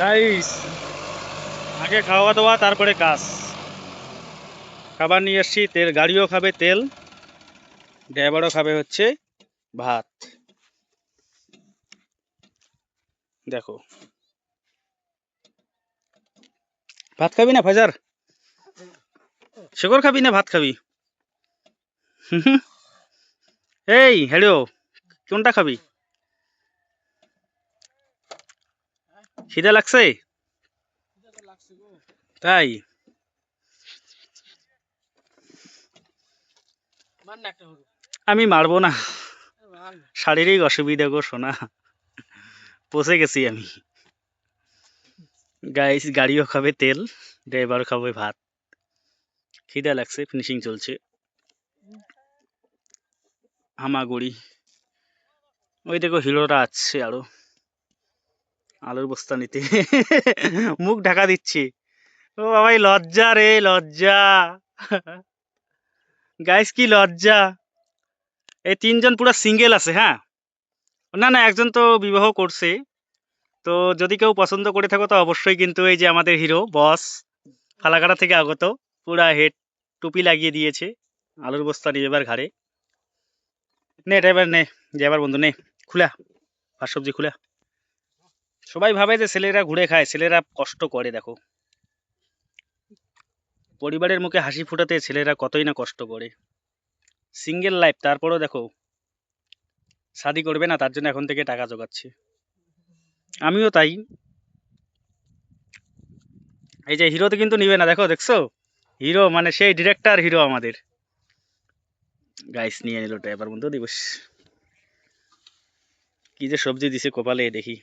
Guys আগে খাওয়া দাওয়া, তারপরে কাজ। খাবার নিয়ে এসছি, তেল, গাড়িও খাবে তেল, ড্রাইভারও খাবে হচ্ছে ভাত। দেখো। ভাত খাবি না ফাজার শেখর খাবি না, ভাত খাবি। এই হ্যালো কোনটা খাবি? খিদে লাগছে? তাই? আমি মারবো না। শারীরিক অসুবিধা গো শোনা পচে গেছি আমি। গাইস, গাড়িও খাবে তেল ড্রাইভার খাবে ভাত। খিদে লাগছে ফিনিশিং চলছে। হামাগুড়ি। ওই দেখো, হিরোরা আছে আরও। আলুর বস্তা নিতে। মুখ ঢাকা দিচ্ছি। ও বাবাই, লজ্জা রে, লজ্জা। গাইস কি লজ্জা। এই তিনজন পুরো সিঙ্গেল আছে হ্যাঁ? না না, একজন তো বিবাহ করছে। তো যদি কেউ পছন্দ করে থাকো, তো অবশ্যই কিন্তু এই যে আমাদের হিরো বস ফালাকাটা থেকে আগত। পুরা হেড টুপি লাগিয়ে দিয়েছে। আলুর বস্তা নিয়ে এবার ঘাড়ে। নে, এটা এবার নে। যে এবার বন্ধু, নে। খুলা। ভাত সবজি খুলা। সবাই ভাবে যে ছেলেরা ঘুরে খায়, ছেলেরা কষ্ট করে, দেখো। পরিবারের মুখে হাসি ফুটাতে ছেলেরা কতই না কষ্ট করে। সিঙ্গেল লাইফ তারপরও দেখো, শাদি করবে না, তার জন্য এখন থেকে টাকা জোগাচ্ছে। আমিও তাই। এই যে হিরো তো কিন্তু নিবে না, দেখো, দেখছ? হিরো মানে সেই ডিরেক্টর হিরো আমাদের। গাইস নিয়ে নিল ড্রাইভার বন্ধু দিবস। কি যে সবজি দিছে কপালে, দেখি।